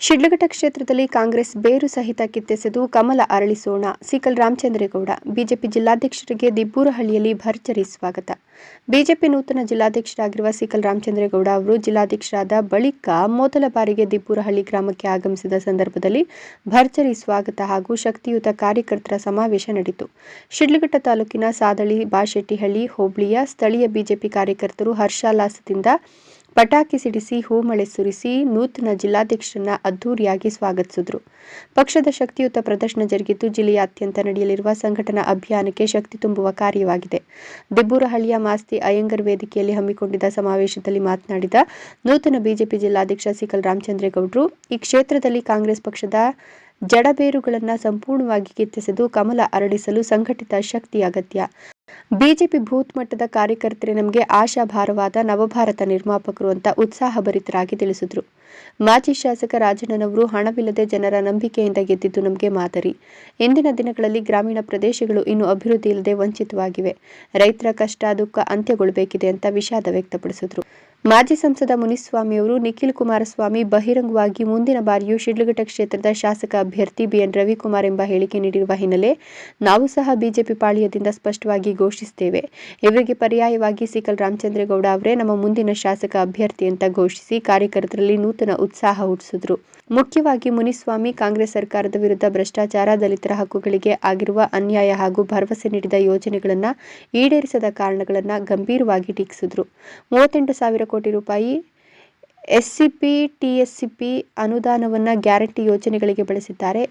ಶಿಡ್ಲಘಟ್ಟ ಕ್ಷೇತ್ರದಲ್ಲಿ ಕಾಂಗ್ರೆಸ್ ಬೇರು ಸಹಿತ ಕಿತ್ತೆಸೆದು ಕಮಲ ಅರಳಿಸೋಣ. ಸಿಕಲ್ ರಾಮಚಂದ್ರೇಗೌಡ, ಬಿಜೆಪಿ ಜಿಲ್ಲಾಧ್ಯಕ್ಷರಿಗೆ ದಿಬ್ಬೂರಹಳ್ಳಿಯಲ್ಲಿ ಭರ್ಜರಿ ಸ್ವಾಗತ. ಬಿಜೆಪಿ ನೂತನ ಜಿಲ್ಲಾಧ್ಯಕ್ಷರಾಗಿರುವ ಸಿಕಲ್ ರಾಮಚಂದ್ರೇಗೌಡ ಅವರು ಜಿಲ್ಲಾಧ್ಯಕ್ಷರಾದ ಬಳಿಕ ಮೊದಲ ಬಾರಿಗೆ ದಿಬ್ಬೂರಹಳ್ಳಿ ಗ್ರಾಮಕ್ಕೆ ಆಗಮಿಸಿದ ಸಂದರ್ಭದಲ್ಲಿ ಭರ್ಜರಿ ಸ್ವಾಗತ ಹಾಗೂ ಶಕ್ತಿಯುತ ಕಾರ್ಯಕರ್ತರ ಸಮಾವೇಶ ನಡೆಯಿತು. ಶಿಡ್ಲಘಟ್ಟ ತಾಲೂಕಿನ ಸಾದಳಿ, ಬಾಶೆಟ್ಟಿಹಳ್ಳಿ, ಹೋಬಳಿಯ ಸ್ಥಳೀಯ ಬಿಜೆಪಿ ಕಾರ್ಯಕರ್ತರು ಹರ್ಷಾಲ್ಲಾಸದಿಂದ ಪಟಾಕಿ ಸಿಡಿಸಿ, ಹೂಮಳೆ ಸುರಿಸಿ ನೂತನ ಜಿಲ್ಲಾಧ್ಯಕ್ಷರನ್ನ ಅದ್ದೂರಿಯಾಗಿ ಸ್ವಾಗತಿಸಿದ್ರು. ಪಕ್ಷದ ಶಕ್ತಿಯುತ ಪ್ರದರ್ಶನ ಜರುಗಿದ್ದು ಜಿಲ್ಲೆಯಾದ್ಯಂತ ನಡೆಯಲಿರುವ ಸಂಘಟನಾ ಅಭಿಯಾನಕ್ಕೆ ಶಕ್ತಿ ತುಂಬುವ ಕಾರ್ಯವಾಗಿದೆ. ದಿಬ್ಬೂರಹಳ್ಳಿಯ ಮಾಸ್ತಿ ಅಯ್ಯಂಗರ್ ವೇದಿಕೆಯಲ್ಲಿ ಹಮ್ಮಿಕೊಂಡಿದ್ದ ಸಮಾವೇಶದಲ್ಲಿ ಮಾತನಾಡಿದ ನೂತನ ಬಿಜೆಪಿ ಜಿಲ್ಲಾಧ್ಯಕ್ಷ ಸಿಕಲ್ ರಾಮಚಂದ್ರೇಗೌಡರು, ಈ ಕ್ಷೇತ್ರದಲ್ಲಿ ಕಾಂಗ್ರೆಸ್ ಪಕ್ಷದ ಜಡಬೇರುಗಳನ್ನು ಸಂಪೂರ್ಣವಾಗಿ ಕಿತ್ತೆಸೆದು ಕಮಲ ಅರಳಿಸಲು ಸಂಘಟಿತ ಶಕ್ತಿ ಅಗತ್ಯ. ಬಿಜೆಪಿ ಬೂತ್ ಮಟ್ಟದ ಕಾರ್ಯಕರ್ತರೇ ನಮಗೆ ಆಶಾಭಾರವಾದ ನವಭಾರತ ನಿರ್ಮಾಪಕರು ಅಂತ ಉತ್ಸಾಹಭರಿತರಾಗಿ ತಿಳಿಸಿದ್ರು. ಮಾಜಿ ಶಾಸಕ ರಾಜಣ್ಣನವರು ಹಣವಿಲ್ಲದೆ ಜನರ ನಂಬಿಕೆಯಿಂದ ಗೆದ್ದಿದ್ದು ನಮಗೆ ಮಾದರಿ. ಇಂದಿನ ದಿನಗಳಲ್ಲಿ ಗ್ರಾಮೀಣ ಪ್ರದೇಶಗಳು ಇನ್ನು ಅಭಿವೃದ್ಧಿ ಇಲ್ಲದೆ ವಂಚಿತವಾಗಿವೆ. ರೈತರ ಕಷ್ಟ, ದುಃಖ ಅಂತ್ಯಗೊಳ್ಳಬೇಕಿದೆ ಅಂತ ವಿಷಾದ ವ್ಯಕ್ತಪಡಿಸಿದ್ರು. ಮಾಜಿ ಸಂಸದ ಮುನಿಸ್ವಾಮಿಯವರು ನಿಖಿಲ್ ಕುಮಾರಸ್ವಾಮಿ ಬಹಿರಂಗವಾಗಿ ಮುಂದಿನ ಬಾರಿಯೂ ಶಿಡ್ಲಘಟ್ಟ ಕ್ಷೇತ್ರದ ಶಾಸಕ ಅಭ್ಯರ್ಥಿ ಬಿಎನ್ ರವಿಕುಮಾರ್ ಎಂಬ ಹೇಳಿಕೆ ನೀಡಿರುವ ಹಿನ್ನೆಲೆ ನಾವು ಸಹ ಬಿಜೆಪಿ ಪಾಳಿಯದಿಂದ ಸ್ಪಷ್ಟವಾಗಿ ಘೋಷಿಸುತ್ತೇವೆ ಇವರಿಗೆ ಪರ್ಯಾಯವಾಗಿ ಸಿಕಲ್ ರಾಮಚಂದ್ರೇಗೌಡ ಅವರೇ ನಮ್ಮ ಮುಂದಿನ ಶಾಸಕ ಅಭ್ಯರ್ಥಿ ಅಂತ ಘೋಷಿಸಿ ಕಾರ್ಯಕರ್ತರಲ್ಲಿ ನೂತನ ಉತ್ಸಾಹ ಹುಟ್ಟಿಸಿದ್ರು. ಮುಖ್ಯವಾಗಿ ಮುನಿಸ್ವಾಮಿ ಕಾಂಗ್ರೆಸ್ ಸರ್ಕಾರದ ವಿರುದ್ಧ ಭ್ರಷ್ಟಾಚಾರ, ದಲಿತರ ಹಕ್ಕುಗಳಿಗೆ ಆಗಿರುವ ಅನ್ಯಾಯ ಹಾಗೂ ಭರವಸೆ ನೀಡಿದ ಯೋಜನೆಗಳನ್ನು ಈಡೇರಿಸದ ಕಾರಣಗಳನ್ನು ಗಂಭೀರವಾಗಿ ಟೀಕಿಸಿದರು. ಮೂವತ್ತೆಂಟು ಸಾವಿರ ಕೋಟಿ ರೂಪಾಯಿ ಎಸ್ಸಿಪಿ ಟಿಎಸ್ಸಿಪಿ ಅನುದಾನವನ್ನು ಗ್ಯಾರಂಟಿ ಯೋಜನೆಗಳಿಗೆ ಬಳಸಿದ್ದಾರೆ.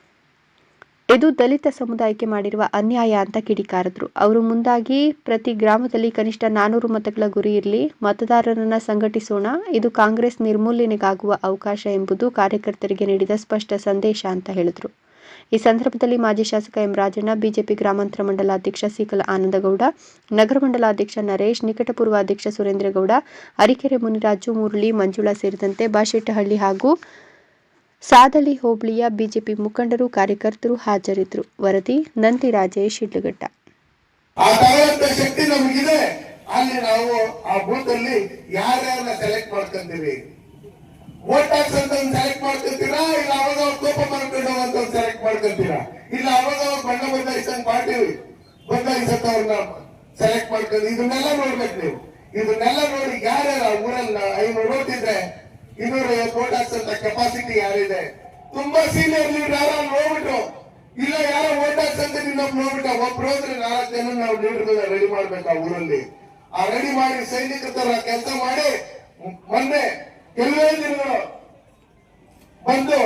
ಇದು ದಲಿತ ಸಮುದಾಯಕ್ಕೆ ಮಾಡಿರುವ ಅನ್ಯಾಯ ಅಂತ ಕಿಡಿಕಾರಿದ್ರು. ಅವರು ಮುಂದಾಗಿ ಪ್ರತಿ ಗ್ರಾಮದಲ್ಲಿ ಕನಿಷ್ಠ ನಾನೂರು ಮತಗಳ ಗುರಿ ಇರಲಿ, ಮತದಾರರನ್ನ ಸಂಘಟಿಸೋಣ, ಇದು ಕಾಂಗ್ರೆಸ್ ನಿರ್ಮೂಲನೆಗಾಗುವ ಅವಕಾಶ ಎಂಬುದು ಕಾರ್ಯಕರ್ತರಿಗೆ ನೀಡಿದ ಸ್ಪಷ್ಟ ಸಂದೇಶ ಅಂತ ಹೇಳಿದ್ರು. ಈ ಸಂದರ್ಭದಲ್ಲಿ ಮಾಜಿ ಶಾಸಕ ಎಂ ರಾಜಣ್ಣ, ಬಿಜೆಪಿ ಗ್ರಾಮಾಂತರ ಮಂಡಲ ಅಧ್ಯಕ್ಷ ಸಿಕಲ ಆನಂದಗೌಡ, ನಗರ ಮಂಡಲ ಅಧ್ಯಕ್ಷ ನರೇಶ್, ನಿಕಟಪೂರ್ವ ಅಧ್ಯಕ್ಷ ಸುರೇಂದ್ರಗೌಡ, ಅರಿಕೆರೆ ಮುನಿರಾಜು, ಮುರಳಿ, ಮಂಜುಳಾ ಸೇರಿದಂತೆ ಬಾಶೆಟ್ಟಹಳ್ಳಿ ಹಾಗೂ ಸಾದಳಿ ಹೋಬಳಿಯ ಬಿಜೆಪಿ ಮುಖಂಡರು ಕಾರ್ಯಕರ್ತರು ಹಾಜರಿದ್ದರು. ವರದಿ ನಂದಿ ರಾಜೇಶ್ ತರಹದ ಶಕ್ತಿ ನಮಗಿದೆ. ಅಲ್ಲಿ ನಾವು ಆ ಬೂತ್ ಅಲ್ಲಿ ಯಾರ್ಯಾರನ್ನ ಸೆಲೆಕ್ಟ್ ಮಾಡ್ಕೊಂತೀವಿ? ವೋಟ್ ಹಾಕ್ಸಂತ ಸೆಲೆಕ್ಟ್ ಮಾಡ್ಕೊಂತೀರಾ? ಇಲ್ಲ ಅವಾಗ ಅವ್ರು ಕೋಪ ಮಾಡ್ಕೊಂಡು ಅಂತ ಸೆಲೆಕ್ಟ್ ಮಾಡ್ಕೊಂತೀರಾ? ಇಲ್ಲ ಅವಾಗ ಅವ್ರ ಬಣ್ಣ ಬದಲಾಯಿಸಂಗ್ ಪಾರ್ಟಿ ಬದಲಾಯಿಸಂತವ್ರನ್ನ ಸೆಲೆಕ್ಟ್ ಮಾಡ್ಕೊಂಡು ಇದನ್ನೆಲ್ಲ ನೋಡ್ಬೇಕು ನೀವು. ಇದನ್ನೆಲ್ಲ ನೋಡಿ ಯಾರ್ಯಾರ ಊರಲ್ಲ ಐನೂರು ಓಟ್ ಇದ್ರೆ ಇನ್ನೂರ ಐವತ್ತು ಕೋಟಿ ಹಾಕ್ಸಂತ ಕೆಪಾಸಿಟಿ ಯಾರಿದೆ? ತುಂಬಾ ಸೀನಿಯರ್ ಲೀಡರ್ ಯಾರು ನೋಡ್ಬಿಟ್ಟು ಇಲ್ಲ, ಯಾರೋ ಓಟ್ ಹಾಕ್ಸಂತ ಇನ್ನೊಬ್ಬ ನೋಡ್ಬಿಟ್ಟ ಒಬ್ರು ಹೋದ್ರೆ ನಾಲ್ಕು ಜನ ನಾವು ಲೀಡರ್ ರೆಡಿ ಮಾಡ್ಬೇಕು ಆ ಊರಲ್ಲಿ. ಆ ರೆಡಿ ಮಾಡಿ ಸೈನಿಕರ ತರ ಕೆಲಸ ಮಾಡಿ ಮೊನ್ನೆ ಕೆಲವೇ ದಿನಗಳು ಬಂದು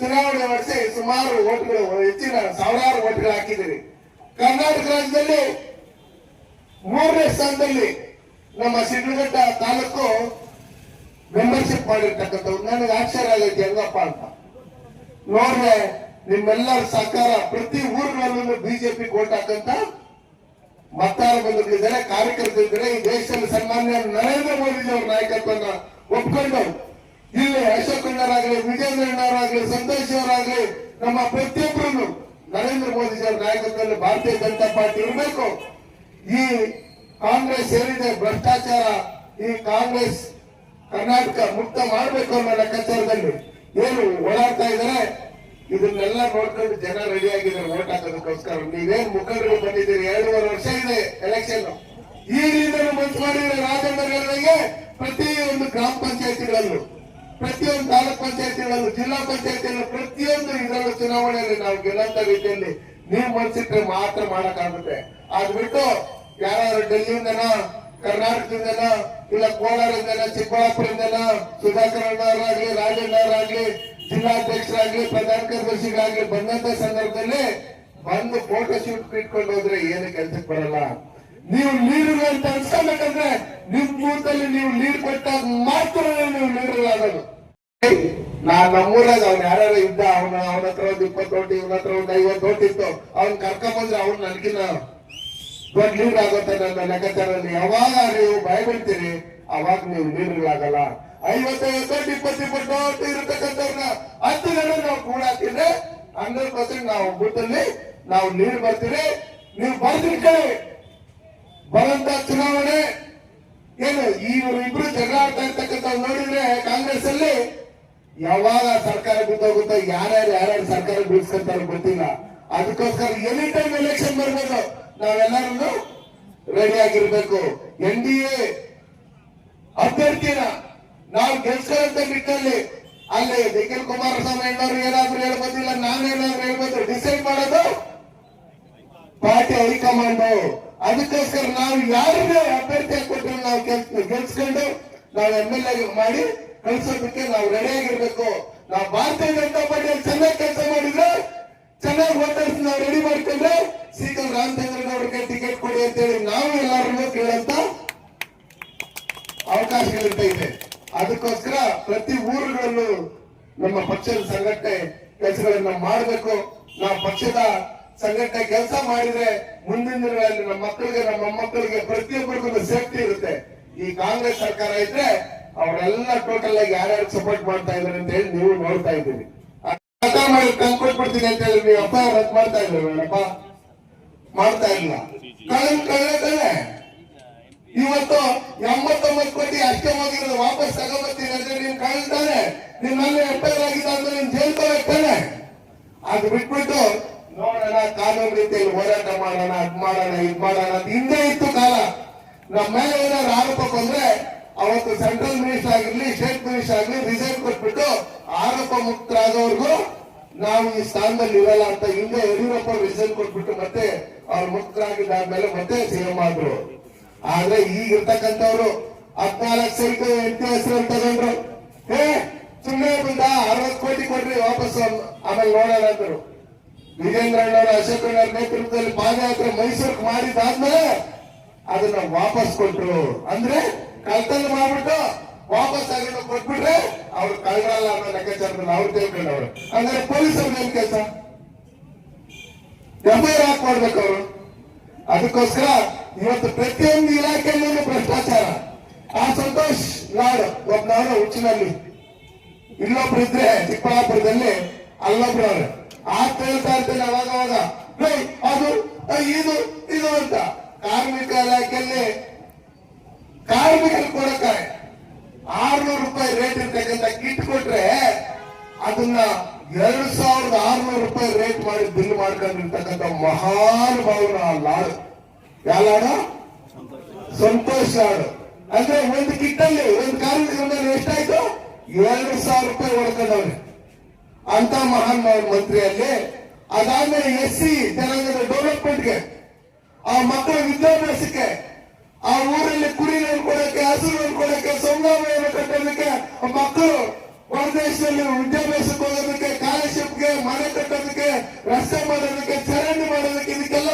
ಚುನಾವಣೆ ನಡೆಸಿ ಸುಮಾರು ಓಟ್ಗಳು ಹೆಚ್ಚಿನ ಸಾವಿರಾರು ಓಟ್ಗಳು ಹಾಕಿದ್ದೀರಿ. ಕರ್ನಾಟಕ ರಾಜ್ಯದಲ್ಲಿ ಮೂರನೇ ಸ್ಥಾನದಲ್ಲಿ ನಮ್ಮ ಶಿಡ್ಲಘಟ್ಟ ತಾಲೂಕು ಮೆಂಬರ್ಶಿಪ್ ಮಾಡಿರ್ತಕ್ಕಂಥವ್ರು ನನಗೆ ಆಶ್ಚರ್ಯ ಆಗೈತೆ ಹೆಂಗಪ್ಪ ಅಂತ. ನೋಡ್ರೆ ನಿಮ್ಮೆಲ್ಲರ ಸಹಕಾರ ಪ್ರತಿ ಊರಿನಲ್ಲೂ ಬಿಜೆಪಿ ಓಟ್ ಹಾಕಂತ ಮತದಾರ ಬಂದಿದ್ದಾರೆ ಕಾರ್ಯಕರ್ತರಿದ್ದಾರೆ ಈ ದೇಶದಲ್ಲಿ ಸನ್ಮಾನ್ಯ ನರೇಂದ್ರ ಮೋದಿ ಅವರ ನಾಯಕತ್ವನ ಒಪ್ಕೊಂಡು ಇಲ್ಲಿ ಅಶೋಕ್ ಅಣ್ಣರಾಗ್ಲಿ ವಿಜಯೇಂದ್ರಣ್ಣವರಾಗ್ಲಿ ಸಂತೋಷ್ ಅವರಾಗ್ಲಿ, ನಮ್ಮ ಪ್ರತಿಯೊಬ್ಬರನ್ನು ನರೇಂದ್ರ ಮೋದಿ ಅವರ ನಾಯಕತ್ವದಲ್ಲಿ ಭಾರತೀಯ ಜನತಾ ಪಾರ್ಟಿ ಇರಬೇಕು. ಈ ಕಾಂಗ್ರೆಸ್ ಏನಿದೆ, ಭ್ರಷ್ಟಾಚಾರ, ಈ ಕಾಂಗ್ರೆಸ್ ಕರ್ನಾಟಕ ಮುಕ್ತ ಮಾಡಬೇಕು ಅನ್ನೋ ಲೆಕ್ಕಾಚಾರದಲ್ಲಿ ಏನು ಓಡಾಡ್ತಾ ಇದ್ದಾರೆ? ಇದನ್ನೆಲ್ಲ ನೋಡ್ಕೊಂಡು ಜನ ರೆಡಿ ಆಗಿದ್ದಾರೆ ಓಟ್ ಹಾಕೋದಕ್ಕೋಸ್ಕರ. ನೀವೇನ್ ಮುಖಂಡರು ಬಂದಿದ್ದೀರಿ? ಎರಡೂವರೆ ವರ್ಷ ಇದೆ ಎಲೆಕ್ಷನ್ ಈಗಲಿಂದ ಮನ್ಸು ಮಾಡಿದ್ರೆ ಪ್ರತಿ ಒಂದು ಗ್ರಾಮ ಪಂಚಾಯತಿಗಳಲ್ಲೂ, ಪ್ರತಿಯೊಂದು ತಾಲೂಕ್ ಪಂಚಾಯತಿಗಳಲ್ಲೂ, ಜಿಲ್ಲಾ ಪಂಚಾಯತಿಗಳಲ್ಲೂ ಪ್ರತಿಯೊಂದು ಇದರಲ್ಲೂ ಚುನಾವಣೆಯಲ್ಲಿ ನಾವು ಗೆಲ್ಲಂತ ರೀತಿಯಲ್ಲಿ ನೀವು ಮನ್ಸಿಟ್ರೆ ಮಾತ್ರ ಮಾಡಕ್ಕಾಗುತ್ತೆ. ಅದ್ಬಿಟ್ಟು ಯಾರು ಕರ್ನಾಟಕದಿಂದನೋ, ಇಲ್ಲ ಕೋಲಾರದಿಂದನೋ, ಚಿಕ್ಕಬಳ್ಳಾಪುರದಿಂದನೋ ಸುಧಾಕರ್ ಅವರಾಗ್ಲಿ ರಾಜಣ್ಣ ಅವರಾಗ್ಲಿ ಜಿಲ್ಲಾಧ್ಯಕ್ಷರಾಗ್ಲಿ, ಪ್ರಧಾನ ಕಾರ್ಯದರ್ಶಿಗಳಾಗ್ಲಿ ಬಂದಂತ ಸಂದರ್ಭದಲ್ಲಿ ಬಂದು ಫೋಟೋ ಶೂಟ್ ಇಟ್ಕೊಂಡು ಹೋದ್ರೆ ಏನು ಕೆಲ್ಸಕ್ಕೆ ಬರಲ್ಲ. ನೀವು ನೀರು ಅಂತ ಅನ್ಸ್ಕೊಬೇಕಂದ್ರೆ ನಿಮ್ ಬೂತಲ್ಲಿ ನೀವು ನೀರು ಕೊಟ್ಟಾಗ ಮಾತ್ರ ನೀವು ಲೀಡರ್ ಆಗೋದು. ನಾನ್ ನಮ್ಮೂರಾಗ ಅವ್ನ ಯಾರ್ಯಾರು ಇದ್ದ, ಅವನ ಅವನ ಹತ್ರ ಒಂದು ಇಪ್ಪತ್ತು ಇವನ ಹತ್ರ ಒಂದು ಐವತ್ತು ಇತ್ತು. ಅವ್ನ್ ಕರ್ಕೊಂಡ್ ಬಂದ್ರೆ ಅವ್ನ್ ನನ್ಗಿನ ದೊಡ್ಡ ಆಗುತ್ತೆ ನನ್ನ ಲೆಕ್ಕಾಚಾರದಲ್ಲಿ ಯಾವಾಗ ನೀವು ಭಯ ಬೀಳ್ತೀರಿ ಅವಾಗ ನೀವು ನೀರುಗಳಾಗಲ್ಲ. ಐವತ್ತೈವತ್ತು ಓಟ್ ಇಪ್ಪತ್ತು ಇಪ್ಪತ್ತು ಇರತಕ್ಕಂಥವ್ರನ್ನ ಹತ್ತು ಜನ ನಾವು ಕೂಡ ಹಾಕಿದ್ರೆ ಹಂಡ್ರೆಡ್ ಪರ್ಸೆಂಟ್ ನಾವು ಗುಡ್ಡಲ್ಲಿ ನಾವು ನೀರು ಬರ್ತೀವಿ ನೀವು ಬರ್ದಿರ್ಕೊಳ್ಳಿ ಬರಂತ ಚುನಾವಣೆ, ಏನು ಇವರು ಇಬ್ರು ಜಗಳ ಆಡ್ತಾ ಇರ್ತಕ್ಕಂಥ ನೋಡಿದ್ರೆ ಕಾಂಗ್ರೆಸ್ ಅಲ್ಲಿ ಯಾವಾಗ ಸರ್ಕಾರ ಬಿದ್ದೋಗುತ್ತೋ, ಯಾರ್ಯಾರು ಯಾರ್ಯಾರು ಸರ್ಕಾರ ಬೀಳ್ಸ್ಕೊಂತಾರೋ ಗೊತ್ತಿಲ್ಲ. ಅದಕ್ಕೋಸ್ಕರ ಎನಿ ಟೈಮ್ ಎಲೆಕ್ಷನ್ ಬರ್ಬೇಕು ನಾವೆಲ್ಲರೂ ರೆಡಿ ಆಗಿರ್ಬೇಕು. ಎನ್ ಡಿ ಎ ಅಭ್ಯರ್ಥಿನ ನಾವು ಗೆಲ್ಸ್ಕೊಳ್ಳಂತ ನಿಟ್ಟಿನಲ್ಲಿ ಅಲ್ಲಿ ನಿಖಿಲ್ ಕುಮಾರಸ್ವಾಮಿ ಅಣ್ಣವ್ರು ಏನಾದ್ರು ಹೇಳ್ಬೋದಿಲ್ಲ, ನಾನು ಏನಾದ್ರು ಹೇಳ್ಬೋದು ಡಿಸೈಡ್ ಮಾಡೋದು ಪಾರ್ಟಿ ಹೈಕಮಾಂಡ್. ಅದಕ್ಕೋಸ್ಕರ ನಾವು ಯಾರನ್ನೇ ಅಭ್ಯರ್ಥಿ ಕೊಟ್ಟರು ನಾವು ಗೆಲ್ಸ್ಕೊಂಡು ನಾವು ಎಂ ಎಲ್ ಎ ಮಾಡಿ ಕಳ್ಸೋದಕ್ಕೆ ನಾವು ರೆಡಿ ಆಗಿರ್ಬೇಕು. ನಾವು ಭಾರತೀಯ ಜನತಾ ಪಾರ್ಟಿಯಲ್ಲಿ ಚೆನ್ನಾಗಿ ಕೆಲಸ ಮಾಡಿದ್ರೆ ಚೆನ್ನಾಗಿ ವೋಟರ್ಸ್ ನಾವು ರೆಡಿ ಮಾಡ್ಕೊಂಡ್ರೆ ಶ್ರೀಕಲ್ ರಾಮಚಂದ್ರನವ್ರಿಗೆ ಟಿಕೆಟ್ ಕೊಡಿ ಅಂತ ಹೇಳಿ ನಾವು ಎಲ್ಲರನ್ನೂ ಕೇಳಂತ ಅವಕಾಶಗಳಿರ್ತಾ ಇದೆ. ಅದಕ್ಕೋಸ್ಕರ ಪ್ರತಿ ಊರುಗಳಲ್ಲೂ ನಮ್ಮ ಪಕ್ಷದ ಸಂಘಟನೆ ಕೆಲಸಗಳನ್ನ ಮಾಡಬೇಕು. ನಾವು ಪಕ್ಷದ ಸಂಘಟನೆ ಕೆಲಸ ಮಾಡಿದ್ರೆ ಮುಂದಿನ ದಿನಗಳಲ್ಲಿ ನಮ್ಮ ಮಕ್ಕಳಿಗೆ, ನಮ್ಮ ಮೊಮ್ಮಕ್ಕಳಿಗೆ ಪ್ರತಿಯೊಬ್ಬರಿಗೂ ಸೇಫ್ಟಿ ಇರುತ್ತೆ. ಈ ಕಾಂಗ್ರೆಸ್ ಸರ್ಕಾರ ಇದ್ರೆ ಅವರೆಲ್ಲ ಟೋಟಲ್ ಆಗಿ ಯಾರ್ಯಾರು ಸಪೋರ್ಟ್ ಮಾಡ್ತಾ ಇದ್ದಾರೆ ಅಂತ ಹೇಳಿ ನೀವು ನೋಡ್ತಾ ಇದ್ದೀರಿ. ಅರ್ಥ ಮಾಡಿ ಬಿಡ್ತೀನಿ ಅಂತ ಹೇಳಿ ನೀವು ಅಪ್ಪ, ರದ್ದು ಮಾಡ್ತಾ ಇದ್ರೆ. ಬೇಡಪ್ಪ ಮಾಡ್ತಾ ಇಲ್ಲ. ಕಳ್ಳ ಕಳ್ಳ ಇವತ್ತು ಎಂಬತ್ತೊಂಬತ್ತು ಕೋಟಿ ಅಷ್ಟೇ ಹೋಗಿರೋದು. ವಾಪಸ್ ತಗೋಬರ್ತೀನಿ ಅಂದ್ರೆ ನೀನ್ ಕಳ್ತಾನೆ ನೀನ್ ನನ್ನ ಎಫ್ ಐ ಆರ್ ಆಗಿದೆ ಅಂದ್ರೆ ನೀನ್ ತಾನೆ ಅದು ಬಿಟ್ಬಿಟ್ಟು ನೋಡೋಣ, ಕಾನೂನು ರೀತಿಯಲ್ಲಿ ಹೋರಾಟ ಮಾಡೋಣ, ಅದ್ ಮಾಡೋಣ, ಇದ್ ಮಾಡೋಣ ಹಿಂದೆ ಇತ್ತು ಕಾಲ. ನಮ್ಮ ಮೇಲೆ ಏನಾದ್ರು ಆರೋಪ ಬಂದ್ರೆ ಅವತ್ತು ಸೆಂಟ್ರಲ್ ಮಿನಿಸ್ಟರ್ ಆಗಿರ್ಲಿ, ಸ್ಟೇಟ್ ಮಿನಿಸ್ಟರ್ ಆಗಲಿ ರಿಸೈನ್ ಕೊಟ್ಬಿಟ್ಟು ಆರೋಪ ಮುಕ್ತರಾದವ್ರಿಗೂ ನಾವು ಈ ಸ್ಥಾನದಲ್ಲಿ ಇರಲ್ಲ ಅಂತ ಹಿಂದೆ ಯಡಿಯೂರಪ್ಪ ರಿಸೈನ್ ಕೊಟ್ಬಿಟ್ಟು ಮತ್ತೆ ಅವ್ರು ಮುಕ್ತರಾಗಿದ್ದಾದ್ಮೇಲೆ ಮತ್ತೆ ಸಿಎಂ ಆದ್ರು. ಆದ್ರೆ ಈಗ ಇರ್ತಕ್ಕಂಥವ್ರು ಹದ್ನಾಲ್ಕು ಸೈಟ್ ಎಂಟು ಹೆಸರು ತಗೊಂಡ್ರು ಹೇ ಸುಮ್ಮನೆ ಬಂದ ಅರವತ್ತು ಕೋಟಿ ಕೊಡ್ರಿ ವಾಪಸ್ ಆಮೇಲೆ ನೋಡೋಣ ಅಂದ್ರು. ವಿಜೇಂದ್ರ ಅಣ್ಣವ್ರ ಅಶೋಕ್ ಅಣ್ಣವ್ರ ನೇತೃತ್ವದಲ್ಲಿ ಪಾದಯಾತ್ರೆ ಮೈಸೂರಿಗೆ ಮಾಡಿದಾದ್ಮೇಲೆ ಅದನ್ನ ವಾಪಸ್ ಕೊಟ್ರು. ಅಂದ್ರೆ ಕಳ್ತನ ಮಾಡ್ಬಿಟ್ಟು ವಾಪಸ್ ಆಗಿರೋ ಕೊಟ್ಬಿಟ್ರೆ ಅವ್ರು ಕಳ್ರಲ್ಲ ಅನ್ನೋ ಲೆಕ್ಕಾಚಾರದಲ್ಲಿ ಅವ್ರು ತಿಳ್ಕೊಂಡವ್ರು ಅಂದ್ರೆ ಪೊಲೀಸರು ಏನ್ ಕೆಲಸ? ಎಫ್ಐಆರ್ ಹಾಕ್ ಮಾಡ್ಬೇಕು ಅವರು? ಅದಕ್ಕೋಸ್ಕರ ಇವತ್ತು ಪ್ರತಿಯೊಂದು ಇಲಾಖೆಯಲ್ಲೂ ಭ್ರಷ್ಟಾಚಾರ. ಆ ಸಂತೋಷ್ ನಾಡು ಒಬ್ಬನವರು ಹುಚ್ಚಿನಲ್ಲಿ ಇಲ್ಲೊಬ್ರು ಇದ್ರೆ ಚಿಕ್ಕಬಳ್ಳಾಪುರದಲ್ಲಿ ಅಲ್ಲೊಬ್ರು ಅವ್ರೆ ಆ ಕೇಳ್ತಾ ಇರ್ತೇನೆ ಅವಾಗ ಅವಾಗ. ಅದು ಇದು ಇದು ಅಂತ. ಕಾರ್ಮಿಕ ಇಲಾಖೆಯಲ್ಲಿ ಕಾರ್ಮಿಕರು ಕೊಡುತ್ತಾರೆ ಆರ್ನೂರು ರೂಪಾಯಿ ರೇಟ್ ಇರ್ತಕ್ಕಂಥ ಕಿಟ್ ಕೊಟ್ರೆ ಅದನ್ನ ಎರಡ್ ಸಾವಿರದ ಆರ್ನೂರು ರೂಪಾಯಿ ರೇಟ್ ಮಾಡಿ ಬಿಲ್ ಮಾಡ್ಕೊಂಡಿರ್ತಕ್ಕಂಥ ಮಹಾನ್ ಭಾವನ ಆ ಲಾಡು ಯಾವ ಲಾಡು ಸಂತೋಷ್ ಲಾಡು ಅಂದ್ರೆ ಒಂದು ಕಿಟ್ಟಲ್ಲಿ, ಒಂದು ಕಾರ್ಮಿಕರ ಎಷ್ಟಾಯ್ತು? ಎರಡು ಸಾವಿರ ರೂಪಾಯಿ ಹೊಡ್ಕೊಂಡವ್ರೆ. ಅಂತ ಮಹಾನ್ ಭಾವನ ಮಂತ್ರಿಯಲ್ಲಿ, ಅದಾದ್ಮೇಲೆ ಎಸ್ ಸಿ ಜನಾಂಗದ ಡೆವಲಪ್ಮೆಂಟ್ಗೆ ಆ ಮಕ್ಕಳ ವಿದ್ಯಾಭ್ಯಾಸಕ್ಕೆ ಆ ಊರಲ್ಲಿ ಕುರಿ ಕೊಡಕ್ಕೆ ಹಸಿರು ಕೊಡಕ್ಕೆ ಸಂಭಾವನೆಯನ್ನು ಕಟ್ಟೋದಕ್ಕೆ ಮಕ್ಕಳು ಹೊರದೇಶದಲ್ಲಿ ವಿದ್ಯಾಭ್ಯಾಸಕ್ಕೆ ಹೋಗೋದಕ್ಕೆ ಕಾಲಶಿಪ್ಗೆ ಮನೆ ಕಟ್ಟೋದಕ್ಕೆ, ರಸ್ತೆ ಮಾಡೋದಕ್ಕೆ, ಚರಂಡಿ ಮಾಡೋದಕ್ಕೆ ಇದಕ್ಕೆಲ್ಲ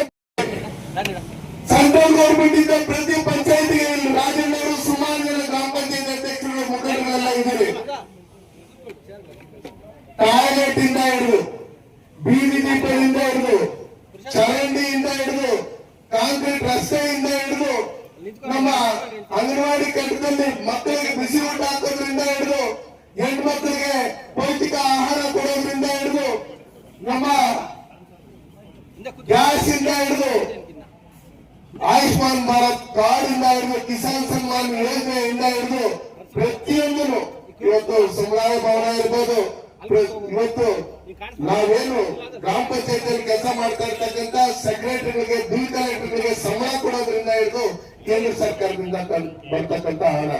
ಸೆಂಟ್ರಲ್ ಗೌರ್ಮೆಂಟ್ ಇಂದ ಪ್ರತಿ ಪಂಚಾಯತ್ಗೆ ರಾಜಣ್ಣವರು ಸುಮಾರು ಜನ ಗ್ರಾಮ ಪಂಚಾಯತ್ ಅಧ್ಯಕ್ಷರು ಮುಖಂಡರೆಲ್ಲ ಇದ್ದಾರೆ. ಟಾಯ್ಲೆಟ್ ಇಂದ ಹಿಡಿದು, ಬೀದಿ ಹಿಡಿದು ಚರಂಡಿಯಿಂದ ಹಿಡಿದು ಕಾಂಕ್ರೀಟ್ ರಸ್ತೆಯಿಂದ ಹಿಡಿದು ನಮ್ಮ ಅಂಗನವಾಡಿ ಕಟ್ಟಡದಲ್ಲಿ ಮಕ್ಕಳಿಗೆ ಬಿಸಿ ಊಟ ಹಾಕೋದ್ರಿಂದ ಹಿಡಿದು ಹೆಣ್ಮಕ್ಳಿಗೆ ಪೌಷ್ಟಿಕ ಆಹಾರ ಕೊಡೋದ್ರಿಂದ ಹಿಡಿದು ನಮ್ಮ ಗ್ಯಾಸ್ ಇಂದ ಹಿಡಿದು ಆಯುಷ್ಮಾನ್ ಭಾರತ್ ಕಾರ್ಡ್ ಇಂದ ಹಿಡಿದು ಕಿಸಾನ್ ಸನ್ಮಾನ್ ಯೋಜನೆಯಿಂದ ಹಿಡಿದು ಪ್ರತಿಯೊಂದನ್ನು ಇವತ್ತು ಸಮುದಾಯ ಭವನ ಇರ್ಬೋದು ಇವತ್ತು ನಾವೇನು ಗ್ರಾಮ ಪಂಚಾಯತ್ ಕೆಲಸ ಮಾಡ್ತಾ ಇರ್ತಕ್ಕಂತ ಸೆಕ್ರೆಟರಿಗಳಿಗೆ ಬಿಲ್ ಕಲೆಕ್ಟರ್ಗಳಿಗೆ ಸಂಬಳ ಕೊಡೋದ್ರಿಂದ ಹಿಡಿದು ಕೇಂದ್ರ ಸರ್ಕಾರದಿಂದ ಬರ್ತಕ್ಕಂತ ಹಣ.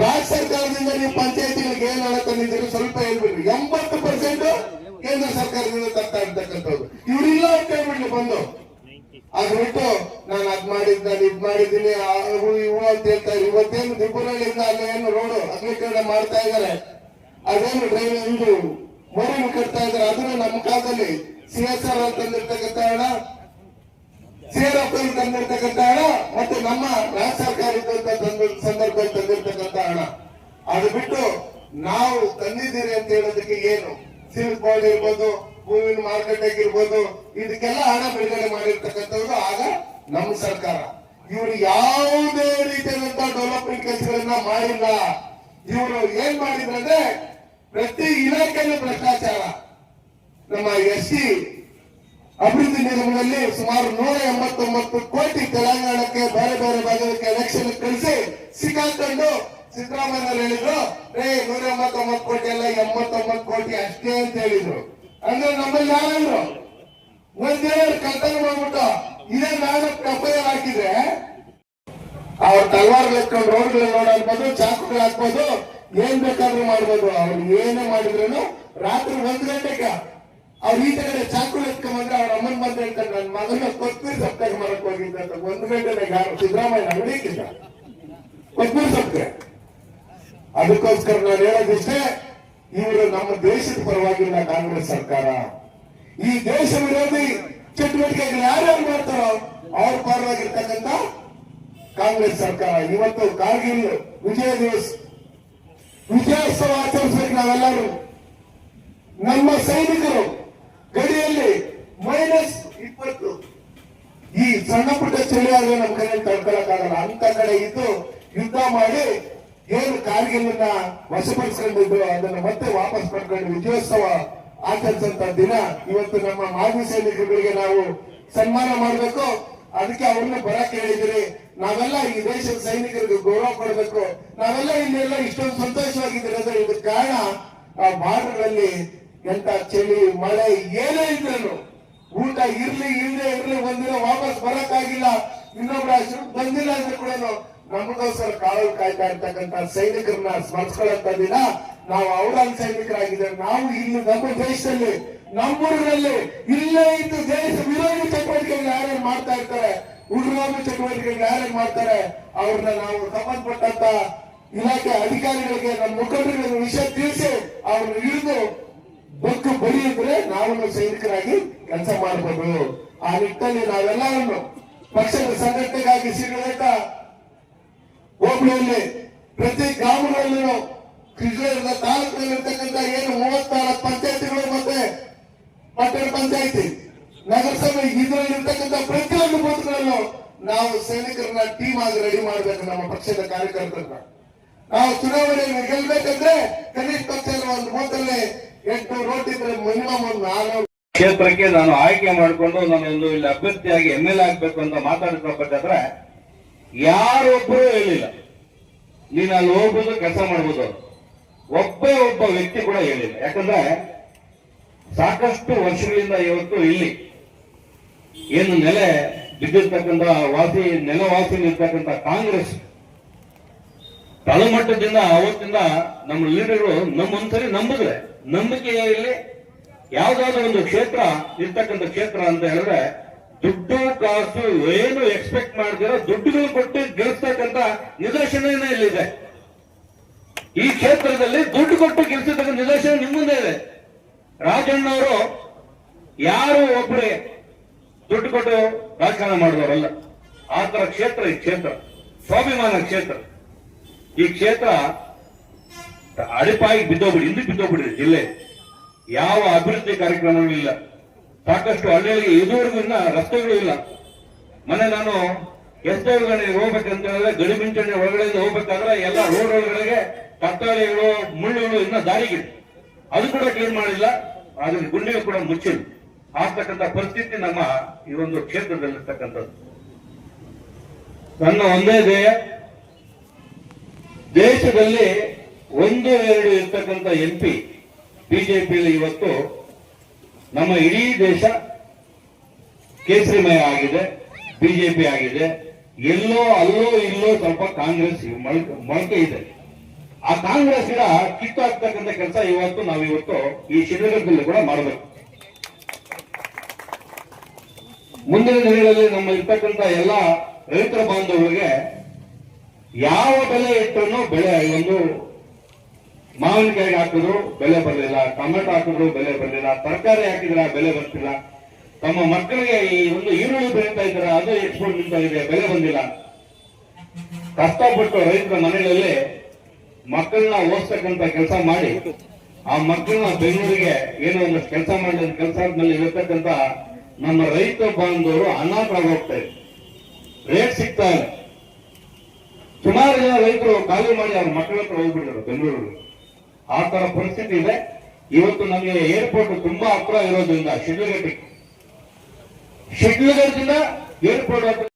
ರಾಜ್ಯ ಸರ್ಕಾರದಿಂದ ನೀವು ಪಂಚಾಯತಿಗಳಿಗೆ ಏನ್ ಹಣ ತಂದಿದ್ದೀರಿ ಸ್ವಲ್ಪ ಹೇಳ್ಬಿಡ್ರಿ. ಎಂಬತ್ತು ಪರ್ಸೆಂಟ್ ಕೇಂದ್ರ ಸರ್ಕಾರದಿಂದ ತರ್ತಾ ಇರ್ತಕ್ಕಂಥದ್ದು. ಇವರಿಲ್ಲ ಅಂತ ಹೇಳ್ಬಿಡ್ಲಿ ಬಂದು. ಅದ್ ಬಿಟ್ಟು ನಾನು ಅದ್ ಮಾಡಿದ್, ನಾನು ಇದ್ ಮಾಡಿದ್ದೀನಿ ಇವು ಅಂತ ಹೇಳ್ತಾರೆ ಇವತ್ತೇನು ದಿಬ್ಬುರಳ್ಳಿಯಿಂದ ಅಲ್ಲಿ ಏನು ರೋಡ್ ಅಗ್ನಿಕರಣ ಮಾಡ್ತಾ ಇದ್ದಾರೆ. ಅದೇನು ಡ್ರೈನ್ ಇದು ಮೋರಿನ ಕಟ್ತಾ ಇದ್ದಾರೆ. ಅದನ್ನು ನಮ್ಮ ಕಾಲದಲ್ಲಿ ಸಿ ಎಸ್ ಆರ್ ಅಂತಂದಿರ್ತಕ್ಕಂಥ ಹಣ ಸಿಆರ್ಎಫ್ ತಂದಿರ್ತಕ್ಕಂಥ ಹಣ ಮತ್ತು ನಮ್ಮ ರಾಜ್ಯ ಸರ್ಕಾರ ಸಂದರ್ಭದಲ್ಲಿ ತಂದಿರ್ತಕ್ಕಂಥ ಹಣ. ಅದು ಬಿಟ್ಟು ನಾವು ತಂದಿದ್ದೀರಿ ಅಂತ ಹೇಳೋದಕ್ಕೆ ಏನು? ಸಿಲ್ಕ್ ಬೋರ್ಡ್ ಇರ್ಬೋದು, ಹೂವಿನ ಮಾರ್ಕೆಟ್ ಇರ್ಬೋದು ಇದಕ್ಕೆಲ್ಲ ಹಣ ಬಿಡುಗಡೆ ಮಾಡಿರ್ತಕ್ಕಂಥವ್ರು ಆಗ ನಮ್ಮ ಸರ್ಕಾರ. ಇವರು ಯಾವುದೇ ರೀತಿಯಾದಂತಹ ಡೆವಲಪ್ಮೆಂಟ್ ಕೆಲಸಗಳನ್ನ ಮಾಡಿಲ್ಲ. ಇವರು ಏನ್ ಮಾಡಿದ್ರಂದ್ರೆ ಪ್ರತಿ ಇಲಾಖೆಯಲ್ಲೂ ಭ್ರಷ್ಟಾಚಾರ. ನಮ್ಮ ಎಸ್ ಸಿ ಅಭಿವೃದ್ಧಿ ನಿಗಮದಲ್ಲಿ ಸುಮಾರು ನೂರ ಎಂಬತ್ತೊಂಬತ್ತು ಕೋಟಿ ತೆಲಂಗಾಣಕ್ಕೆ ಬೇರೆ ಬೇರೆ ಭಾಗಕ್ಕೆ ಎಲೆಕ್ಷನ್ ಕಳಿಸಿ ಸಿಕ್ಕಾಕೊಂಡು ಸಿದ್ದರಾಮಯ್ಯ ಹೇಳಿದ್ರು ರೇ ನೂರ ಎಂಬತ್ತೊಂಬತ್ತು ಕೋಟಿ ಅಲ್ಲ, ಎಂಬತ್ತೊಂಬತ್ತು ಕೋಟಿ ಅಷ್ಟೇ ಅಂತ ಹೇಳಿದ್ರು. ಅಂದ್ರೆ ನಮ್ಮಲ್ಲಿ ಯಾರು ಒಂದೇ ಕರ್ತವ್ಯ ಮಾಡ್ಬಿಟ್ಟು ಇದೇ ನಾನು ಎಫ್ಐಆರ್ ಹಾಕಿದ್ರೆ ಅವ್ರ ತಲ್ವಾರ್ ಎತ್ಕೊಂಡು ರೋಡ್ಗಳು ನೋಡಬಹುದು ಚಾಕುಗಳು ಹಾಕ್ಬೋದು, ಏನ್ ಬೇಕಾದ್ರೂ ಮಾಡ್ಬೋದು. ಅವ್ರು ಏನೇ ಮಾಡಿದ್ರು ರಾತ್ರಿ ಒಂದ್ ಗಂಟೆಗೆ ಅವ್ರ ಈ ಕಡೆ ಚಾಕು ಎತ್ಕೊಂಡ್ರೆ ಅವ್ರ ಅಮ್ಮನ್ ಬಂದ್ ಅಂತ ನನ್ನ ಮಗನ ಕೊತ್ಮೀರಿ ಸಪ್ತಾಗ ಮಾಡಕ್ ಹೋಗಿದ್ದ ಅಂತ ಒಂದ್ ಯಾರು ಸಿದ್ದರಾಮಯ್ಯ ಅಂಗಡಿಕ್ಕಿಲ್ಲ ಕೊತ್ಮೀರಿ ಸಪ್ತೆ ಅದಕ್ಕೋಸ್ಕರ ನಾನು ಹೇಳೋದಿಷ್ಟೇ, ಇವರು ನಮ್ಮ ದೇಶದ ಪರವಾಗಿಲ್ಲ ಕಾಂಗ್ರೆಸ್ ಸರ್ಕಾರ. ಈ ದೇಶ ವಿರೋಧಿ ಚಟುವಟಿಕೆಗಳು ಯಾರ್ಯಾರು ಮಾಡ್ತಾರೋ ಅವ್ರ ಪರವಾಗಿರ್ತಕ್ಕಂಥ ಕಾಂಗ್ರೆಸ್ ಸರ್ಕಾರ. ಇವತ್ತು ಕಾರ್ಗಿಲ್ ವಿಜಯ ದಿವಸ. ವಿಜಯೋತ್ಸವ ಆಚರಿಸ್ಬೇಕು ನಾವೆಲ್ಲರೂ. ನಮ್ಮ ಸೈನಿಕರು. ಗಡಿಯಲ್ಲಿ ಮೈನಸ್ ಇಪ್ಪತ್ತು. ಈ ಸಣ್ಣ ಪುಟ್ಟ ಚಳಿ ಆದ್ರೆ ನಮ್ಮ ಕೈಯಲ್ಲಿ ತಡ್ಕೊಳಕ್ಕಾಗಲ್ಲ. ಅಂತ ಕಡೆ ಇದ್ದು ಯುದ್ಧ ಮಾಡಿ ಏನು ಕಾರ್ಗಿಲ್ನ ವಶಪಡಿಸ್ಕೊಂಡಿದ್ದು ಅದನ್ನ ಮತ್ತೆ ವಾಪಸ್ ಪಡ್ಕೊಂಡು ವಿಜಯೋತ್ಸವ ಆಚರಿಸಂತ ದಿನ ಇವತ್ತು ನಮ್ಮ ಮಾಜಿ ಸೈನಿಕರಿಗೆ ನಾವು ಸನ್ಮಾನ ಮಾಡಬೇಕು. ಅದಕ್ಕೆ ಅವ್ರನ್ನ ಬರಕ್ ಹೇಳಿದ್ರಿ ನಾವೆಲ್ಲ ಈ ದೇಶದ ಸೈನಿಕರಿಗೆ ಗೌರವ ಕೊಡಬೇಕು. ನಾವೆಲ್ಲ ಇಲ್ಲೆಲ್ಲ ಇಷ್ಟೊಂದು ಸಂತೋಷವಾಗಿದ್ದೀರಂದ್ರೆ ಇದಕ್ಕೆ ಕಾರಣ ಆ ಬಾರ್ಡರ್ಗಳಲ್ಲಿ ಎಂತ ಚಳಿ, ಮಳೆ, ಏನೇ ಇದ್ರು ಊಟ ಇರ್ಲಿ ಇಲ್ಲದೆ ಇರ್ಲಿ, ಒಂದಿನ ವಾಪಸ್ ಬರಕ್ಕಾಗಿಲ್ಲ, ಇನ್ನೊಬ್ರ ಹೆಸರು ಬಂದಿಲ್ಲ ಅಂದ್ರೆ ಕೂಡ ನಮಗೋಸ್ಕರ ಕಾವಲು ಕಾಯ್ತಾ ಇರ್ತಕ್ಕಂತ ಸೈನಿಕರನ್ನ ಸ್ಮರಿಸ್ಕೊಳ್ಳಂತ ದಿನ ನಾವು ಅವರ ಸೈನಿಕರಾಗಿದ್ದೇವೆ. ನಾವು ಇಲ್ಲಿ ನಮ್ಮ ದೇಶದಲ್ಲಿ ನಮ್ಮೂರಿನಲ್ಲಿ ಇಲ್ಲೇ ಇದ್ದು ದೇಶ ವಿರೋಧಿ ಚಟುವಟಿಕೆಗಳು ಯಾರ್ಯಾರು ಮಾಡ್ತಾ ಇರ್ತಾರೆ ಉಗ್ರಗಾಮಿ ಚಟುವಟಿಕೆಗಳು ಯಾರ್ಯಾರು ಮಾಡ್ತಾರೆ, ಅವ್ರನ್ನ ನಾವು ಸಂಬಂಧಪಟ್ಟಂತ ಇಲಾಖೆ ಅಧಿಕಾರಿಗಳಿಗೆ ನಮ್ಮ ಮುಖಂಡರಿಗೆ ವಿಷಯ ತಿಳಿಸಿ ಅವ್ರನ್ನ ಹಿಡಿದು ಬದುಕು ಬರಿ ಇದ್ರೆ ನಾವು ಸೈನಿಕರಾಗಿ ಕೆಲಸ ಮಾಡಬಹುದು ಆ ನಿಟ್ಟಿನಲ್ಲಿ ನಾವೆಲ್ಲರನ್ನು ಪಕ್ಷದ ಸಂಘಟನೆಗಾಗಿ ಸಿಗಬೇಕ? ಹೋಬಳಿಯಲ್ಲಿ ಪ್ರತಿ ಗ್ರಾಮಗಳಲ್ಲೂ ಕೃಷ್ಣ ತಾಲೂಕಿನಲ್ಲಿರ್ತಕ್ಕಂಥ ಏನು ಮೂವತ್ತಾರು ಪಂಚಾಯತಿಗಳು ಮತ್ತೆ ಪಟ್ಟಣ ಪಂಚಾಯತಿ, ನಗರಸಭೆ, ಇದರಲ್ಲಿರ್ತಕ್ಕಂಥ ಪ್ರತಿಯೊಂದು ಬೂತ್ಗಳಲ್ಲೂ ನಾವು ಸೈನಿಕರನ್ನ ಟೀಮ್ ಆಗಿ ರೆಡಿ ಮಾಡಬೇಕು ನಮ್ಮ ಪಕ್ಷದ ಕಾರ್ಯಕರ್ತರನ್ನ. ನಾವು ಚುನಾವಣೆಯಲ್ಲಿ ಗೆಲ್ಲಬೇಕಂದ್ರೆ ಕನಿಷ್ಠ ಪಕ್ಷ ಒಂದು ಬೂತಲ್ಲಿ ರೋಟ್ ಇದ್ರೆ ಮಿನಿಮಮ್ ಒಂದು ನಾಲ್ಕು ಕ್ಷೇತ್ರಕ್ಕೆ ನಾನು ಆಯ್ಕೆ ಮಾಡಿಕೊಂಡು ನಾನೊಂದು ಇಲ್ಲಿ ಅಭ್ಯರ್ಥಿಯಾಗಿ ಎಂ ಎಲ್ ಎ ಆಗ್ಬೇಕು ಅಂತ ಮಾತಾಡ್ಕೊಬೇಕಾದ್ರೆ ಯಾರೊಬ್ಬರು ಹೇಳಿಲ್ಲ. ನೀನು ಅಲ್ಲಿ ಹೋಗ್ಬೋದು, ಕೆಲಸ ಮಾಡ್ಬೋದು. ಒಬ್ಬೇ ಒಬ್ಬ ವ್ಯಕ್ತಿ ಕೂಡ ಹೇಳಿಲ್ಲ. ಯಾಕಂದ್ರೆ ಸಾಕಷ್ಟು ವರ್ಷಗಳಿಂದ ಇವತ್ತು ಇಲ್ಲಿ ಏನು ನೆಲೆ ಬಿದ್ದಿರ್ತಕ್ಕಂಥ ವಾಸಿ ನೆಲವಾಸಿ ನಿಂತಕ್ಕಂಥ ಕಾಂಗ್ರೆಸ್ ತಳಮಟ್ಟದಿಂದ ಅವತ್ತಿಂದ ನಮ್ಮ ಲೀಡರ್ಗಳು ನಮ್ಮೊಂದ್ಸರಿ ನಂಬಿದ್ರೆ ನಂಬಿಕೆ ಇಲ್ಲಿ ಯಾವ್ದಾದ್ರು ಒಂದು ಕ್ಷೇತ್ರ, ಇರ್ತಕ್ಕಂಥ ಕ್ಷೇತ್ರ ಅಂತ ಹೇಳಿದ್ರೆ, ದುಡ್ಡು, ಕಾಸು ಏನು ಎಕ್ಸ್ಪೆಕ್ಟ್ ಮಾಡ್ದಿರೋ ದುಡ್ಡುಗಳು ಕೊಟ್ಟು ಗೆಲ್ಲಿಸ್ತಕ್ಕಂಥ ನಿದರ್ಶನ ಇಲ್ಲಿದೆ. ಈ ಕ್ಷೇತ್ರದಲ್ಲಿ ದುಡ್ಡು ಕೊಟ್ಟು ಗೆಲ್ಲಿಸತಕ್ಕಂಥ ನಿದರ್ಶನ ನಿಮ್ಮ ಮುಂದೆ ಇದೆ. ರಾಜಣ್ಣವರು ಯಾರು ಒಬ್ಬರೇ ದುಡ್ಡು ಕೊಟ್ಟು ರಾಜಕಾರಣ ಮಾಡಿದವರಲ್ಲ. ಆ ತರ ಕ್ಷೇತ್ರ ಈ ಕ್ಷೇತ್ರ. ಸ್ವಾಭಿಮಾನ ಕ್ಷೇತ್ರ. ಈ ಕ್ಷೇತ್ರ ಅಡಿಪಾಗಿ ಬಿದ್ದೋಗ್ಬಿಡಿ, ಹಿಂದೆ ಬಿದ್ದೋಗ್ಬಿಡಿ. ಜಿಲ್ಲೆ ಯಾವ ಅಭಿವೃದ್ಧಿ ಕಾರ್ಯಕ್ರಮಗಳು ಇಲ್ಲ. ಸಾಕಷ್ಟು ಹಳ್ಳಿಗಳಿಗೆ ಇದುವರೆಗೂ ಇನ್ನ ರಸ್ತೆಗಳು ಇಲ್ಲ. ಮೊನ್ನೆ ನಾನು ಎಸ್ಟೇಟ್ಗಳಿಗೆ ಹೋಗ್ಬೇಕಂತ ಹೇಳಿದ್ರೆ ಗಡಿ ಮಿಂಚಣಿ ಒಳಗಡೆಯಿಂದ ಹೋಗ್ಬೇಕಾದ್ರೆ ಎಲ್ಲ ರೋಡ್ ಒಳಗಡೆಗೆ ಕತ್ತಾಳಿಗಳು ಮುಳ್ಳುಗಳು ಇನ್ನ ದಾರಿಗೆ. ಅದು ಕೂಡ ಕ್ಲೀನ್ ಮಾಡಿಲ್ಲ. ಅದ್ರ ಗುಂಡಿಗೆ ಕೂಡ ಮುಚ್ಚಿಲ್ಲ. ಆಗ್ತಕ್ಕಂಥ ಪರಿಸ್ಥಿತಿ ನಮ್ಮ ಈ ಒಂದು ಕ್ಷೇತ್ರದಲ್ಲಿರ್ತಕ್ಕಂಥದ್ದು. ನನ್ನ ಒಂದೇ ಧ್ಯೇಯ, ದೇಶದಲ್ಲಿ ಒಂದು, ಎರಡು ಇರ್ತಕ್ಕಂಥ ಎಂ ಪಿ ಬಿಜೆಪಿಯಲ್ಲಿ ಇವತ್ತು ನಮ್ಮ ಇಡೀ ದೇಶ ಕೇಸರಿಮಯ ಆಗಿದೆ, ಬಿಜೆಪಿ ಆಗಿದೆ. ಎಲ್ಲೋ, ಅಲ್ಲೋ, ಇಲ್ಲೋ ಸ್ವಲ್ಪ ಕಾಂಗ್ರೆಸ್ ಮೊಳಕೆ ಇದೆ. ಆ ಕಾಂಗ್ರೆಸ್ ಗಿಡ ಕಿತ್ತಾಕ್ತಕ್ಕಂಥ ಕೆಲಸ ಇವತ್ತು ನಾವು ಇವತ್ತು ಈ ಚಿತ್ರದುರ್ಗದಲ್ಲಿ ಕೂಡ ಮಾಡಬೇಕು. ಮುಂದಿನ ದಿನಗಳಲ್ಲಿ ನಮ್ಮ ಇರ್ತಕ್ಕಂಥ ಎಲ್ಲ ರೈತರ ಬಾಂಧವರಿಗೆ ಯಾವ ಬೆಲೆ ಇಟ್ಟರೂ ಬೆಳೆ ಒಂದು ಮಾವಿನಕಾಯಿಗೆ ಹಾಕಿದ್ರು ಬೆಲೆ ಬರಲಿಲ್ಲ, ಟೊಮೆಟೊ ಹಾಕಿದ್ರು ಬೆಲೆ ಬರಲಿಲ್ಲ, ತರಕಾರಿ ಹಾಕಿದ್ರ ಬೆಲೆ ಬರ್ತಿಲ್ಲ. ತಮ್ಮ ಮಕ್ಕಳಿಗೆ ಈ ಒಂದು ಈರುಳ್ಳಿ ಬೆಳೀತಾ ಇದ್ದಾರೆ, ಅದು ಎಕ್ಸ್ಪೋರ್ಟ್ ನಿಂತ ಇದೆ ಬೆಲೆ ಬಂದಿಲ್ಲ. ಕಷ್ಟಪಟ್ಟು ರೈತರ ಮನೆಗಳಲ್ಲಿ ಮಕ್ಕಳನ್ನ ಓದಿಸ್ತಕ್ಕಂತ ಕೆಲಸ ಮಾಡಿ, ಆ ಮಕ್ಕಳನ್ನ ಬೆಂಗಳೂರಿಗೆ ಏನೋ ಒಂದು ಕೆಲಸ ಮಾಡಿದ ಆದ್ಮೇಲೆ ಇರತಕ್ಕಂತ ನಮ್ಮ ರೈತ ಬಾಂಧವರು ಹೋಗ್ತಾ ಇದೆ ರೇಟ್ ಸಿಗ್ತಾ ಇಲ್ಲ. ಸುಮಾರು ಜನ ರೈತರು ಖಾಲಿ ಮಾಡಿ ಅವ್ರ ಮಕ್ಕಳ ಹತ್ರ ಬೆಂಗಳೂರಿಗೆ ಆ ತರ ಪರಿಸ್ಥಿತಿ ಇದೆ. ಇವತ್ತು ನಮಗೆ ಏರ್ಪೋರ್ಟ್ ತುಂಬಾ ಹತ್ರ ಇರೋದ್ರಿಂದ, ಶಿಡ್ಲಘಟ್ಟಿ. ಶಿಡ್ಲಘಟ್ಟದಿಂದ ಏರ್ಪೋರ್ಟ್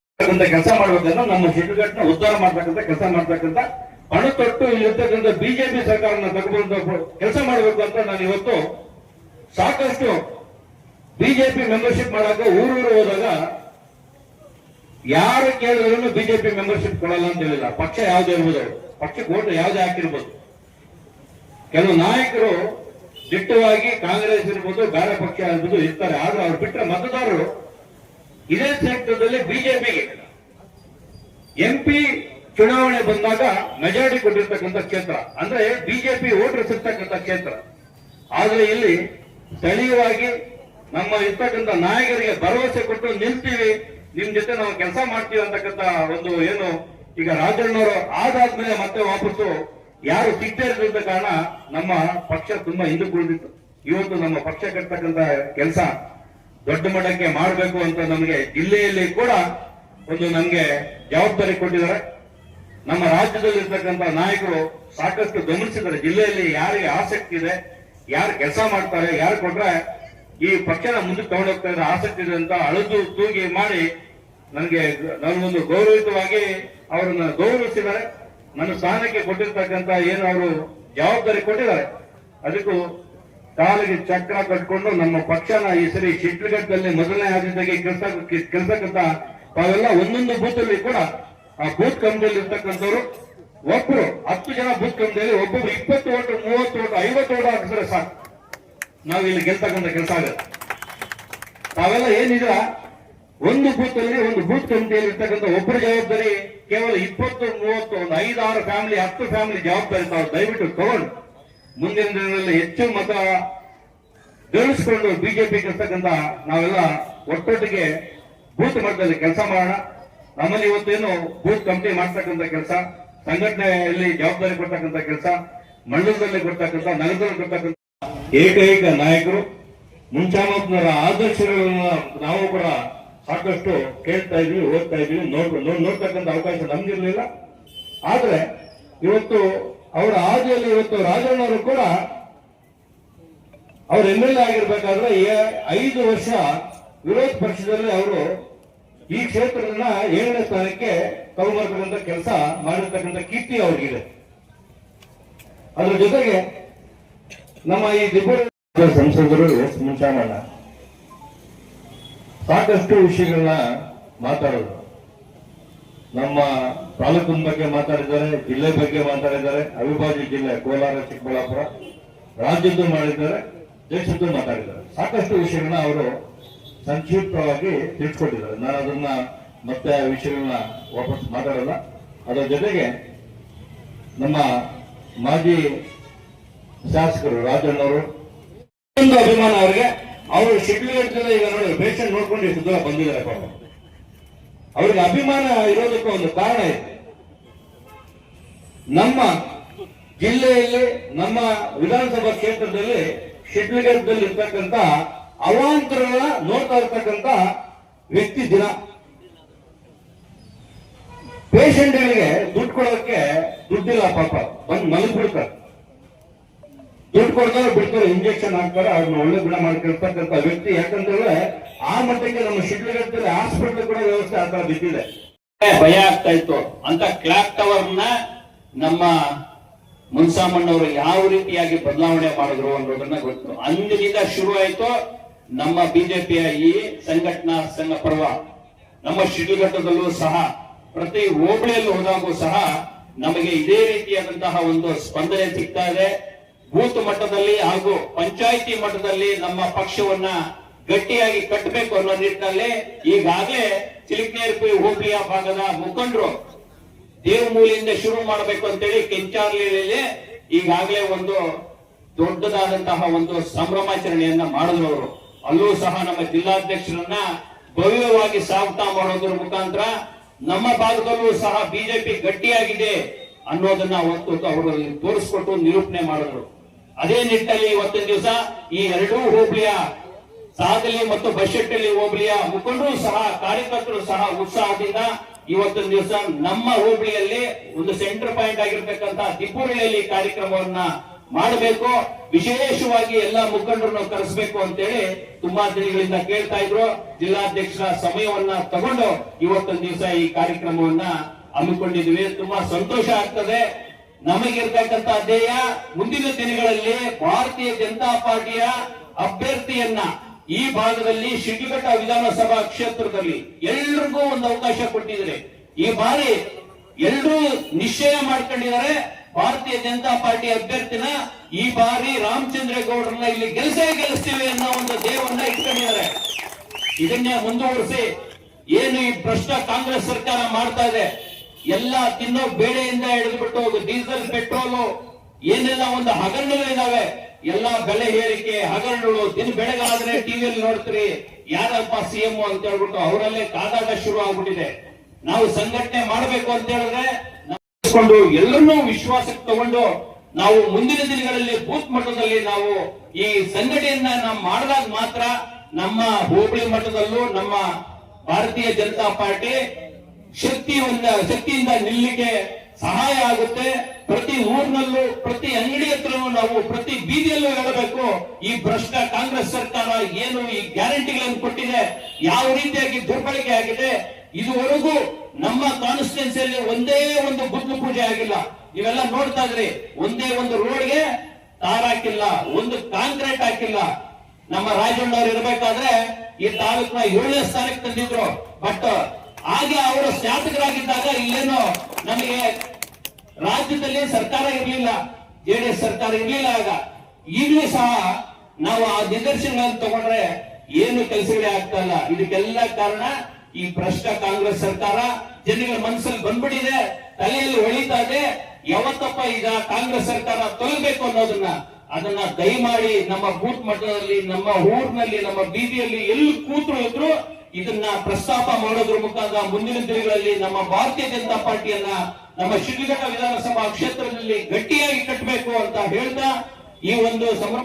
ಕೆಲಸ ಮಾಡ್ಬೇಕಂದ್ರೆ ನಮ್ಮ ಶಿಡ್ಲಘಟ್ಟನ ಉದ್ಧಾರ ಮಾಡ್ತಕ್ಕಂಥ ಕೆಲಸ ಮಾಡ್ತಕ್ಕಂಥ ಹಣ ತೊಟ್ಟು ಇಲ್ಲಿರ್ತಕ್ಕಂಥ ಬಿಜೆಪಿ ಸರ್ಕಾರನ ತಗೊಂಡು ಕೆಲಸ ಮಾಡಬೇಕು ಅಂತ ನಾನು ಇವತ್ತು ಸಾಕಷ್ಟು ಬಿಜೆಪಿ ಮೆಂಬರ್ಶಿಪ್ ಮಾಡಾಕ ಊರೂರು ಹೋದಾಗ ಯಾರು ಕೇಳಿದ್ರು ಬಿಜೆಪಿ ಮೆಂಬರ್ಶಿಪ್ ಕೊಡಲ್ಲ ಅಂತ ಹೇಳಿಲ್ಲ. ಪಕ್ಷ ಯಾವ್ದು ಇರ್ಬೋದು. ಪಕ್ಷಕ್ಕೆ ಓಟ್ ಯಾವ್ದೇ ಹಾಕಿರ್ಬೋದು. ಕೆಲವು ನಾಯಕರು ದಿಟ್ಟವಾಗಿ ಕಾಂಗ್ರೆಸ್ ಇರ್ಬೋದು ಬೇರೆ ಪಕ್ಷ ಇರ್ಬೋದು ಇರ್ತಾರೆ. ಆದ್ರೆ ಅವ್ರು ಬಿಟ್ಟರೆ ಮತದಾರರು ಇದೇ ಕ್ಷೇತ್ರದಲ್ಲಿ ಬಿಜೆಪಿಗೆ. ಎಂಪಿ ಚುನಾವಣೆ ಬಂದಾಗ ಮೆಜಾರಿಟಿ ಕೊಟ್ಟಿರ್ತಕ್ಕಂಥ ಕ್ಷೇತ್ರ. ಅಂದ್ರೆ ಬಿಜೆಪಿ ವೋಟರ್ಸ್ ಇರ್ತಕ್ಕಂಥ ಕ್ಷೇತ್ರ. ಆದ್ರೆ ಇಲ್ಲಿ ಸ್ಥಳೀಯವಾಗಿ ನಮ್ಮ ಇರ್ತಕ್ಕಂಥ ನಾಯಕರಿಗೆ ಭರವಸೆ ಕೊಟ್ಟು ನಿಲ್ತೀವಿ ನಿಮ್ ಜೊತೆ ನಾವು ಕೆಲಸ ಮಾಡ್ತೀವಿ ಅಂತಕ್ಕಂಥ ಒಂದು ಏನು ಈಗ ರಾಜಣ್ಣವರು ಆದಾದ್ಮೇಲೆ ಮತ್ತೆ ವಾಪಸ್ಸು ಯಾರು ಸಿಗ್ತಾ ಇದ್ದ ಕಾರಣ ನಮ್ಮ ಪಕ್ಷ ತುಂಬಾ ಹಿಂದಕ್ಕೆ ಉಳಿದಿತ್ತು ಇವತ್ತು ನಮ್ಮ ಪಕ್ಷ ಕಟ್ತಕ್ಕಂತ ಕೆಲಸ ದೊಡ್ಡ ಮಟ್ಟಕ್ಕೆ ಮಾಡಬೇಕು ಅಂತ ನಮಗೆ ಜಿಲ್ಲೆಯಲ್ಲಿ ಕೂಡ ಒಂದು ನಮ್ಗೆ ಜವಾಬ್ದಾರಿ ಕೊಟ್ಟಿದ್ದಾರೆ. ನಮ್ಮ ರಾಜ್ಯದಲ್ಲಿ ಇರ್ತಕ್ಕಂಥ ನಾಯಕರು ಸಾಕಷ್ಟು ಗಮನಿಸಿದ್ದಾರೆ. ಜಿಲ್ಲೆಯಲ್ಲಿ ಯಾರಿಗೆ ಆಸಕ್ತಿ ಇದೆ, ಯಾರು ಕೆಲಸ ಮಾಡ್ತಾರೆ, ಯಾರು ಕೊಟ್ರೆ ಈ ಪಕ್ಷನ ಮುಂದೆ ತಗೊಂಡೋಗ್ತಾ ಇದ್ರೆ ಆಸಕ್ತಿ ಇದೆ ಅಂತ ಅಳದು ತೂಗಿ ಮಾಡಿ ನನಗೆ ನನಗೊಂದು ಗೌರವಿತವಾಗಿ ಅವರನ್ನ ಗೌರವಿಸಿದ್ದಾರೆ. ನನ್ನ ಸ್ಥಾನಕ್ಕೆ ಕೊಟ್ಟಿರ್ತಕ್ಕಂತ ಏನು ಅವರು ಜವಾಬ್ದಾರಿ ಕೊಟ್ಟಿದ್ದಾರೆ? ಅದಕ್ಕೂ ಕಾಲಿಗೆ ಚಕ್ರ ಕಟ್ಕೊಂಡು ನಮ್ಮ ಪಕ್ಷನ ಈ ಸರಿ ಶಿಟ್ಲಘಟ್ಟದಲ್ಲಿ ಮೊದಲನೇ ಆದ್ಯತೆಗೆ ಕೆಲಸ ಕೆಲಸಕ್ಕಂತ ತಾವೆಲ್ಲ ಒಂದೊಂದು ಬೂತ್ ಕೂಡ ಆ ಬೂತ್ ಕಮಿಟಿಯಲ್ಲಿ ಇರ್ತಕ್ಕಂಥವ್ರು ಒಬ್ರು ಹತ್ತು ಜನ ಬೂತ್ ಕಮಿಟಿಯಲ್ಲಿ ಒಬ್ಬರು ಇಪ್ಪತ್ತು ಓಟು, ಮೂವತ್ತು ಓಟು, ಐವತ್ತು ಓಟು ಹಾಕಿದ್ರೆ ಸಾಕು. ನಾವು ಇಲ್ಲಿ ಗೆಲ್ತಕ್ಕಂಥ ಕೆಲಸ ಆಗುತ್ತೆ. ತಾವೆಲ್ಲ ಏನಿಲ್ಲ ಒಂದು ಬೂತ್ ಒಂದು ಬೂತ್ ಕಮಿಟಿಯಲ್ಲಿ ಇರ್ತಕ್ಕಂಥ ಒಬ್ಬರ ಜವಾಬ್ದಾರಿ ಕೇವಲ ಇಪ್ಪತ್ತು, ಮೂವತ್ತು, ಒಂದು ಐದಾರು ಫ್ಯಾಮಿಲಿ ಹತ್ತು ಫ್ಯಾಮಿಲಿ ಜವಾಬ್ದಾರಿ ತಾವು ದಯವಿಟ್ಟು ತಗೊಂಡು ಮುಂದಿನ ದಿನಗಳಲ್ಲಿ ಹೆಚ್ಚು ಮತ ಗಳಿಸ್ಕೊಂಡು ಬಿಜೆಪಿ ಇರ್ತಕ್ಕಂಥ ನಾವೆಲ್ಲ ಒಟ್ಟೊಟ್ಟಿಗೆ ಬೂತ್ ಮಟ್ಟದಲ್ಲಿ ಕೆಲಸ ಮಾಡೋಣ. ನಮ್ಮಲ್ಲಿ ಇವತ್ತೇನು ಬೂತ್ ಕಮಿಟಿ ಮಾಡ್ತಕ್ಕಂಥ ಕೆಲಸ, ಸಂಘಟನೆಯಲ್ಲಿ ಜವಾಬ್ದಾರಿ ಕೊಡ್ತಕ್ಕಂಥ ಕೆಲಸ, ಮಂಡಲದಲ್ಲಿ ಕೊಡ್ತಕ್ಕಂಥ, ನಗರದಲ್ಲಿ ಕೊಡ್ತಕ್ಕಂಥ ಏಕೈಕ ನಾಯಕರು. ಮುಂಚಾಮತ್ನವರ ಆದರ್ಶಗಳನ್ನು ನಾವು ಕೂಡ ಸಾಕಷ್ಟು ಕೇಳ್ತಾ ಇದ್ವಿ, ಓದ್ತಾ ಇದ್ವಿ ನೋಡ್ ನೋಡ್- ನೋಡ್ತಕ್ಕಂಥ ಅವಕಾಶ ನಮ್ಗಿರ್ಲಿಲ್ಲ. ಆದ್ರೆ ಇವತ್ತು ಅವರ ಹಾದಿಯಲ್ಲಿ ಇವತ್ತು ರಾಜಣ್ಣವರು ಕೂಡ ಅವ್ರು ಎಂ ಎಲ್ ಎ ಆಗಿರ್ಬೇಕಾದ್ರೆ ಐದು ವರ್ಷ ವಿರೋಧ ಪಕ್ಷದಲ್ಲಿ ಅವರು ಈ ಕ್ಷೇತ್ರದನ್ನ ಏಳನೇ ಸ್ಥಾನಕ್ಕೆ ತಗೊಂಡ್ಬರ್ತಕ್ಕಂಥ ಕೆಲಸ ಮಾಡಿರ್ತಕ್ಕಂಥ ಕೀರ್ತಿ ಅವ್ರಿಗಿದೆ. ಅದ್ರ ಜೊತೆಗೆ ನಮ್ಮ ಈ ದಿಬ್ಬ ಸಂಸದರು ಎಸ್. ಸಾಕಷ್ಟು ವಿಷಯಗಳನ್ನ ಮಾತಾಡೋದು. ನಮ್ಮ ತಾಲೂಕಿನ ಬಗ್ಗೆ ಮಾತಾಡಿದ್ದಾರೆ, ಜಿಲ್ಲೆ ಬಗ್ಗೆ ಮಾತಾಡಿದ್ದಾರೆ, ಅವಿಭಾಜ್ಯ ಜಿಲ್ಲೆ ಕೋಲಾರ, ಚಿಕ್ಕಬಳ್ಳಾಪುರ. ರಾಜ್ಯದ್ದು ಮಾಡಿದ್ದಾರೆ, ದೇಶದ್ದು ಮಾತಾಡಿದ್ದಾರೆ. ಸಾಕಷ್ಟು ವಿಷಯಗಳನ್ನ ಅವರು ಸಂಕ್ಷಿಪ್ತವಾಗಿ ತಿಳಿಸ್ಕೊಟ್ಟಿದ್ದಾರೆ. ನಾನು ಅದನ್ನ ಮತ್ತೆ ಆ ವಿಷಯಗಳನ್ನ ವಾಪಸ್ ಮಾತಾಡಲ್ಲ. ಅದರ ಜೊತೆಗೆ ನಮ್ಮ ಮಾಜಿ ಶಾಸಕರು ರಾಜಣ್ಣವರು ಒಂದು ಅಭಿಮಾನ ಅವರಿಗೆ. ಅವರು ಶಿಡ್ಲಘಟ್ಟದಲ್ಲಿ ಈಗ ನೋಡಿ ಪೇಷಂಟ್ ನೋಡ್ಕೊಂಡು ಎಷ್ಟು ದೂರ ಬಂದಿದ್ದಾರೆ ಪಾಪ. ಅವ್ರಿಗೆ ಅಭಿಮಾನ ಇರೋದಕ್ಕೆ ಒಂದು ಕಾರಣ ಇದೆ. ನಮ್ಮ ಜಿಲ್ಲೆಯಲ್ಲಿ, ನಮ್ಮ ವಿಧಾನಸಭಾ ಕ್ಷೇತ್ರದಲ್ಲಿ ಶಿಡ್ಲಘಟ್ಟದಲ್ಲಿ ಇರ್ತಕ್ಕಂತ ಅವಾಂತರಗಳ ನೋಡ್ತಾ ಇರ್ತಕ್ಕಂತ ವ್ಯಕ್ತಿ ದಿನ. ಪೇಷಂಟ್ಗಳಿಗೆ ದುಡ್ಡು ಕೊಡೋದಕ್ಕೆ ದುಡ್ಡಿಲ್ಲ ಪಾಪ. ಬಂದು ಮಲಗ್ಬಿಡ್ತಾರೆ. ದುಡ್ಡು ಕೊಡ್ತಾರೆ ಬಿಡ್ತಾರೆ ಇಂಜೆಕ್ಷನ್ ಹಾಕ್ತಾರೆ, ಅವ್ರನ್ನ ಒಳ್ಳೆ ಗುಣ ಮಾಡ್ಕೊಳ್ತಕ್ಕಂಥ ವ್ಯಕ್ತಿ. ಯಾಕಂದ್ರೆ ಆ ಮಟ್ಟಕ್ಕೆ ನಮ್ಮ ಶಿಡ್ಲಘಟ್ಟದಲ್ಲಿ ಹಾಸ್ಪಿಟಲ್ ಕೂಡ ವ್ಯವಸ್ಥೆ ಆ ಬಿದ್ದಿದೆ. ಭಯ ಆಗ್ತಾ ಇತ್ತು. ಅಂತ ಕ್ಲಾಕ್ ಟವರ್ನ ನಮ್ಮ ಮುನ್ಸಾಮಣ್ಣವರು ಯಾವ ರೀತಿಯಾಗಿ ಬದಲಾವಣೆ ಮಾಡಿದ್ರು ಅನ್ನೋದನ್ನ ಗೊತ್ತು. ಅಂದಿನಿಂದ ಶುರು ಆಯ್ತು ನಮ್ಮ ಬಿಜೆಪಿಯ ಈ ಸಂಘಟನಾ ಸಂಘ ಪರ್ವ. ನಮ್ಮ ಶಿಡ್ಲಘಟ್ಟದಲ್ಲೂ ಸಹ, ಪ್ರತಿ ಹೋಬಳಿಯಲ್ಲಿ ಹೋದಾಗೂ ಸಹ ನಮಗೆ ಇದೇ ರೀತಿಯಾದಂತಹ ಒಂದು ಸ್ಪಂದನೆ ಸಿಗ್ತಾ ಇದೆ. ಬೂತ್ ಮಟ್ಟದಲ್ಲಿ ಹಾಗೂ ಪಂಚಾಯಿತಿ ಮಟ್ಟದಲ್ಲಿ ನಮ್ಮ ಪಕ್ಷವನ್ನ ಗಟ್ಟಿಯಾಗಿ ಕಟ್ಟಬೇಕು ಅನ್ನೋ ನಿಟ್ಟಿನಲ್ಲಿ ಈಗಾಗಲೇ ಚಿಲಿಕ್ನೇರ್ಪಿ ಹೋಬಳಿಯ ಭಾಗದ ಮುಖಂಡರು ದೇವಮೂಲಿಯಿಂದ ಶುರು ಮಾಡಬೇಕು ಅಂತೇಳಿ ಕೆಂಚಾರ್ಲಿಯಲ್ಲಿ ಈಗಾಗಲೇ ಒಂದು ದೊಡ್ಡದಾದಂತಹ ಒಂದು ಸಂಭ್ರಮಾಚರಣೆಯನ್ನ ಮಾಡಿದ್ರು ಅವರು. ಅಲ್ಲೂ ಸಹ ನಮ್ಮ ಜಿಲ್ಲಾಧ್ಯಕ್ಷರನ್ನ ಭವ್ಯವಾಗಿ ಸಾಗುತ್ತಾ ಮಾಡೋದ್ರ ಮುಖಾಂತರ ನಮ್ಮ ಭಾಗದಲ್ಲೂ ಸಹ ಬಿಜೆಪಿ ಗಟ್ಟಿಯಾಗಿದೆ ಅನ್ನೋದನ್ನ ಅವತ್ತು ಅವರು ತೋರಿಸ್ಕೊಟ್ಟು ನಿರೂಪಣೆ ಮಾಡಿದ್ರು. ಅದೇ ನಿಟ್ಟಲ್ಲಿ ಇವತ್ತಿನ ದಿವಸ ಈ ಎರಡೂ ಹೋಬಳಿಯ ಸಾಗಲಿ ಮತ್ತು ಬಶೆಟ್ಟಳ್ಳಿ ಹೋಬಳಿಯ ಮುಖಂಡರು ಸಹ, ಕಾರ್ಯಕರ್ತರು ಸಹ ಉತ್ಸಾಹದಿಂದ ಇವತ್ತಿನ ದಿವಸ ನಮ್ಮ ಹೋಬಳಿಯಲ್ಲಿ ಒಂದು ಸೆಂಟರ್ ಪಾಯಿಂಟ್ ಆಗಿರ್ತಕ್ಕಂಥ ದಿಬ್ಬುರಳಿಯಲ್ಲಿ ಕಾರ್ಯಕ್ರಮವನ್ನ ಮಾಡಬೇಕು. ವಿಶೇಷವಾಗಿ ಎಲ್ಲ ಮುಖಂಡರನ್ನು ಕರೆಸಬೇಕು ಅಂತೇಳಿ ತುಂಬಾ ದಿನಗಳಿಂದ ಕೇಳ್ತಾ ಇದ್ರು. ಜಿಲ್ಲಾಧ್ಯಕ್ಷರ ಸಮಯವನ್ನ ತಗೊಂಡು ಇವತ್ತಿನ ದಿವಸ ಈ ಕಾರ್ಯಕ್ರಮವನ್ನ ಹಮ್ಮಿಕೊಂಡಿದ್ವಿ ತುಂಬಾ ಸಂತೋಷ ಆಗ್ತದೆ. ನಮಗಿರ್ತಕ್ಕಂಥ ಧ್ಯೇಯ ಮುಂದಿನ ದಿನಗಳಲ್ಲಿ ಭಾರತೀಯ ಜನತಾ ಪಾರ್ಟಿಯ ಅಭ್ಯರ್ಥಿಯನ್ನ ಈ ಭಾಗದಲ್ಲಿ ಶಿಡ್ಲಘಟ್ಟ ವಿಧಾನಸಭಾ ಕ್ಷೇತ್ರದಲ್ಲಿ ಎಲ್ರಿಗೂ ಒಂದು ಅವಕಾಶ ಕೊಟ್ಟಿದ್ದಾರೆ. ಈ ಬಾರಿ ಎಲ್ರೂ ನಿಶ್ಚಯ ಮಾಡ್ಕೊಂಡಿದ್ದಾರೆ ಭಾರತೀಯ ಜನತಾ ಪಾರ್ಟಿ ಅಭ್ಯರ್ಥಿನ ಈ ಬಾರಿ ರಾಮಚಂದ್ರೇಗೌಡರನ್ನ ಇಲ್ಲಿ ಗೆಲ್ಸೇ ಗೆಲ್ಲಿಸ್ತೀವಿ ಅನ್ನೋ ಒಂದು ದೇವನ್ನ ಇಟ್ಕೊಂಡಿದ್ದಾರೆ. ಇದನ್ನೇ ಮುಂದುವರಿಸಿ ಏನು ಈ ಭ್ರಷ್ಟ ಕಾಂಗ್ರೆಸ್ ಸರ್ಕಾರ ಮಾಡ್ತಾ ಇದೆ ಎಲ್ಲ ತಿನ್ನೋ ಬೇಳೆಯಿಂದ ಹಿಡಿದುಬಿಟ್ಟು ಡೀಸೆಲ್, ಪೆಟ್ರೋಲು, ಏನೆಲ್ಲ ಒಂದು ಹಗರಣಗಳಿದಾವೆ, ಎಲ್ಲ ಬೆಲೆ ಏರಿಕೆ, ಹಗರಣಗಳು, ದಿನ ಬೆಳೆಗಾದ್ರೆ ಟಿವಿಯಲ್ಲಿ ನೋಡ್ತೀರಿ, ಯಾರಪ್ಪ ಸಿಎಂ ಅಂತ ಹೇಳ್ಬಿಟ್ಟು ಅವರಲ್ಲೇ ಕಾದಾಟ ಶುರು ಆಗ್ಬಿಟ್ಟಿದೆ. ನಾವು ಸಂಘಟನೆ ಮಾಡಬೇಕು ಅಂತ ಹೇಳಿದ್ರೆ ಎಲ್ಲರನ್ನೂ ವಿಶ್ವಾಸಕ್ಕೆ ತಗೊಂಡು ನಾವು ಮುಂದಿನ ದಿನಗಳಲ್ಲಿ ಬೂತ್ ಮಟ್ಟದಲ್ಲಿ ನಾವು ಈ ಸಂಘಟನೆಯನ್ನ ನಾವು ಮಾಡಿದಾಗ ಮಾತ್ರ ನಮ್ಮ ಹೋಬಳಿ ಮಟ್ಟದಲ್ಲೂ ನಮ್ಮ ಭಾರತೀಯ ಜನತಾ ಪಾರ್ಟಿ ಶಕ್ತಿಯಿಂದ ಶಕ್ತಿಯಿಂದ ನಿಲ್ಲಿಕ್ಕೆ ಸಹಾಯ ಆಗುತ್ತೆ. ಪ್ರತಿ ಊರಿನಲ್ಲೂ, ಪ್ರತಿ ಅಂಗಡಿ ಹತ್ರನೂ ನಾವು ಪ್ರತಿ ಬೀದಿಯಲ್ಲೂ ಹೇಳಬೇಕು, ಈ ಭ್ರಷ್ಟ ಕಾಂಗ್ರೆಸ್ ಸರ್ಕಾರ ಏನು ಈ ಗ್ಯಾರಂಟಿಗಳನ್ನು ಕೊಟ್ಟಿದೆ, ಯಾವ ರೀತಿಯಾಗಿ ದುರ್ಬಳಕೆ ಆಗಿದೆ, ಇದುವರೆಗೂ ನಮ್ಮ ಕಾನ್ಸ್ಟಿಟ್ಯೂನ್ಸಿಯಲ್ಲಿ ಒಂದೇ ಒಂದು ಗುದ್ದು ಪೂಜೆ ಆಗಿಲ್ಲ. ನೀವೆಲ್ಲ ನೋಡ್ತಾ ಇದ್ರಿ, ಒಂದೇ ಒಂದು ರೋಡ್ಗೆ ತಾರ್ ಹಾಕಿಲ್ಲ, ಒಂದು ಕಾಂಕ್ರೀಟ್ ಹಾಕಿಲ್ಲ. ನಮ್ಮ ರಾಜಣ್ಣವ್ರು ಇರಬೇಕಾದ್ರೆ ಈ ತಾಲೂಕಿನ ಏಳನೇ ಸ್ಥಾನಕ್ಕೆ ತಂದಿದ್ರು. ಬಟ್ ಹಾಗೆ ಅವರು ಶಾಸಕರಾಗಿದ್ದಾಗ ಇಲ್ಲೇನೋ ನಮಗೆ ರಾಜ್ಯದಲ್ಲಿ ಸರ್ಕಾರ ಇರಲಿಲ್ಲ ಜೆಡಿಎಸ್ ಸರ್ಕಾರ ಇರಲಿಲ್ಲ ಆಗ. ಈಗಲೂ ಸಹ ನಾವು ಆ ನಿದರ್ಶನಗಳನ್ನು ತಗೊಂಡ್ರೆ ಏನು ಕೆಲಸಗಳೇ ಆಗ್ತಾ ಇಲ್ಲ. ಇದಕ್ಕೆಲ್ಲ ಕಾರಣ ಈ ಭ್ರಷ್ಟ ಕಾಂಗ್ರೆಸ್ ಸರ್ಕಾರ. ಜನಗಳ ಮನಸ್ಸಲ್ಲಿ ಬಂದ್ಬಿಟ್ಟಿದೆ, ತಲೆಯಲ್ಲಿ ಹೊಳಿತಾ ಇದೆ. ಯಾವತ್ತಪ್ಪ ಈಗ ಕಾಂಗ್ರೆಸ್ ಸರ್ಕಾರ ತೊಲಬೇಕು ಅನ್ನೋದನ್ನ, ಅದನ್ನ ದಯಮಾಡಿ ನಮ್ಮ ಬೂತ್ ಮಟ್ಟದಲ್ಲಿ, ನಮ್ಮ ಊರಿನಲ್ಲಿ, ನಮ್ಮ ಬೀದಿಯಲ್ಲಿ ಎಲ್ಲಿ ಕೂತು ಇದ್ರು ಇದನ್ನ ಪ್ರಸ್ತಾಪ ಮಾಡೋದ್ರ ಮುಖಾಂತರ ಮುಂದಿನ ದಿನಗಳಲ್ಲಿ ನಮ್ಮ ಭಾರತೀಯ ಜನತಾ ಪಾರ್ಟಿಯನ್ನ ನಮ್ಮ ಶಿಡ್ಲಘಟ್ಟ ವಿಧಾನಸಭಾ ಕ್ಷೇತ್ರದಲ್ಲಿ ಗಟ್ಟಿಯಾಗಿ ಕಟ್ಟಬೇಕು ಅಂತ ಹೇಳ್ತಾ ಈ ಒಂದು